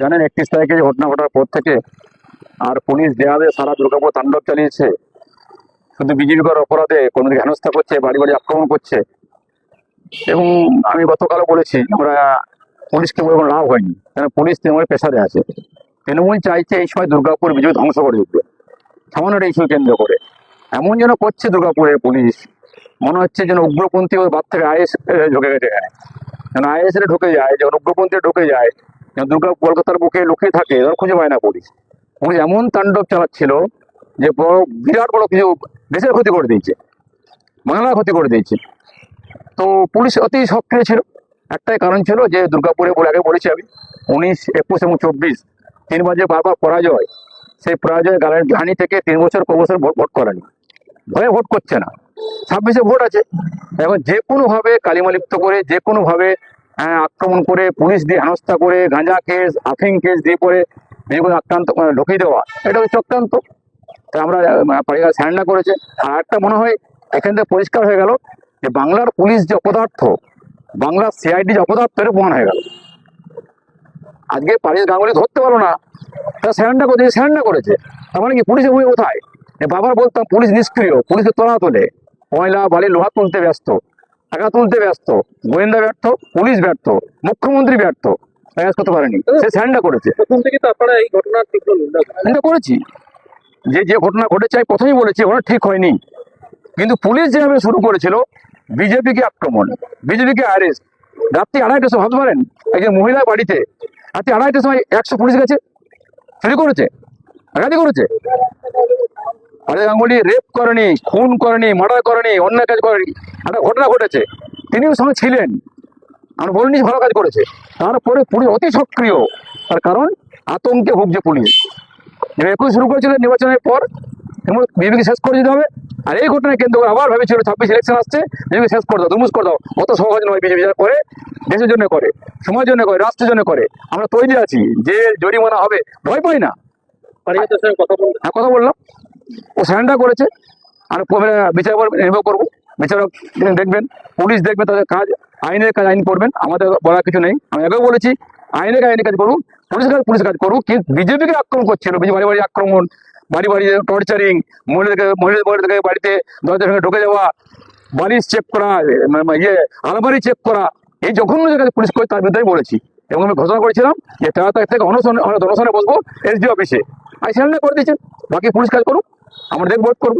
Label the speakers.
Speaker 1: জানেন, একত্রিশ তারিখে ঘটনা ঘটার পর থেকে আর পুলিশ দেয়ালে সারা দুর্গাপুর তাণ্ডব চালিয়েছে, শুধু বিজেপি করার অপরাধে কোনো হেনস্থা করছে বাড়ি বাড়ি আক্রমণ করছে, এবং আমি গতকালও বলেছি, আমরা পুলিশকে বলে কোনো লাভ হয়নি কারণ পুলিশ তৃণমূলের পেশারে আছে। তৃণমূল চাইছে এই সময় দুর্গাপুর বিজেপি ধ্বংস করে দিতে। সামান্য ইস্যু কেন্দ্র করে। এমন যেন করছে দুর্গাপুরের পুলিশ, মনে হচ্ছে যেন উগ্রপন্থী ওই বাদ থেকে আইএস ঢুকে গেছে এখানে। যেন আইএস ঢুকে যায় যখন উগ্রপন্থী ঢুকে যায় দুর্গা কলকাতার বুকে লুকিয়ে থাকে তখন খুঁজে পায় না পুলিশ। পুলিশ এমন তাণ্ডব চালাচ্ছিল যে বড় বিরাট বড় কিছু দেশের ক্ষতি করে দিয়েছে, বাংলার ক্ষতি করে দিয়েছে। তো পুলিশ অতি সক্রিয় ছিল। একটাই কারণ ছিল যে দুর্গাপুরে বলে আগে বলেছি আমি, উনিশ, একুশ এবং চব্বিশ তিনবার যে বারবার পরাজয়। সেই পরাজয় গালের গ্লানি থেকে তিন বছর, ক বছর ভোট করেনি। ভয়ে ভোট করছে না। ছাব্বিশে ভোট আছে। এখন যে কোনোভাবে কালিমালিপ্ত করে যে কোনোভাবে আক্রমণ করে পুলিশ দিয়ে হেনস্থা করে, গাঁজা কেস আফিং কেস দিয়ে পরে বিজেপি আক্রান্ত ঢুকিয়ে দেওয়া। এটা হচ্ছে চক্রান্ত তাই আমরা পারিবার স্যান্ডা করেছে। আর একটা মনে হয়, এখান থেকে পরিষ্কার হয়ে গেল যে বাংলার পুলিশ যে অপদার্থ, বাংলার সিআইডি যে অপদার্থ এটা প্রমাণ হয়ে গেল। আজকে পারিস গাঙ্গুলি ধরতে পারল না। তারা স্যান্ডা করেছে স্যান্ডা করেছে। তার মানে কি, পুলিশের ভূমি কোথায়? বাবার বলতাম, পুলিশ নিষ্ক্রিয় পুলিশকে তোলা তোলে। ময়লা, বালি, লোহা তুলতে ব্যস্ত। টাকা তুলতে ব্যস্ত গোয়েন্দা ব্যর্থ পুলিশ ব্যর্থ মুখ্যমন্ত্রী ব্যর্থ প্রয়াস করতে পারেনি। সে স্যান্ডা করেছে।
Speaker 2: প্রথম থেকে তো আপনারা এই ঘটনার তীব্র নিন্দা
Speaker 1: করেছি। যে যে ঘটনা ঘটেছে আমি প্রথমেই বলেছি ওটা ঠিক হয়নি। কিন্তু পুলিশ যেভাবে শুরু করেছিল বিজেপিকে আক্রমণ বিজেপিকে অ্যারেস্ট রাত্রি আড়াইটার সময় ভাবতে পারেন একজন মহিলার বাড়িতে রাত্রি আড়াইটার সময় একশো পুলিশ গেছে চুরি করেছে ডাকাতি করেছে। আরে গাঙ্গুলি রেপ করেনি খুন করেনি মার্ডার করেনি অন্য কাজ করেনি। একটা ঘটনা ঘটেছে। তিনিও সঙ্গে ছিলেন। আর বলিনি ভালো কাজ করেছে। তারপরে পুলিশ অতি সক্রিয়। তার কারণ আতঙ্কে ভুগছে পুলিশ। একুশ শুরু করেছিল নির্বাচনের পর। বিজেপিকে শেষ করে দিতে হবে। আর এই ঘটনায় কেন্দ্র করে আবার ভেবেছিল ছাব্বিশ ইলেকশন আসছে। বিজেপি শেষ করে দাও দুমুস করে দাও। অত সহজ নয় বিজেপি যারা করে দেশের জন্য করে সমাজের জন্য করে রাষ্ট্রের জন্য করে। আমরা তৈরি আছি। যে জরিমানা হবে ভয় পাই না। হ্যাঁ কথা বললাম। ও স্যান্ডা করেছে। আর বিচার নির্ভর করব। বিচারক দেখবেন, পুলিশ দেখবে তাদের কাজ, আইনের কাজ, আইন করবেন, আমাদের বলার কিছু নেই। আমি আগেও বলেছি, আইনের কাজ আইনের কাজ করুক পুলিশ কাজ পুলিশ কাজ করুক, কিন্তু বিজেপিকে আক্রমণ করছিল বাড়ি বাড়ি আক্রমণ, বাড়ি বাড়ি টর্চারিং মহিলাদেরকে মহিলাদেরকে বাড়িতে দরজা ভেঙে ঢুকে যাওয়া বাড়ি চেক করা ইয়ে আলমারি চেক করা, এই জঘন্য জায়গায় পুলিশ করে তার বিরুদ্ধে বলেছি। এবং আমি ঘোষণা করেছিলাম যে তেরো তারিখ থেকে অনশন অনশনে বসবো এসডি অফিসে। আই করে দিয়েছেন বাকি পুলিশ কাজ করুক। আমরা দেখব করব।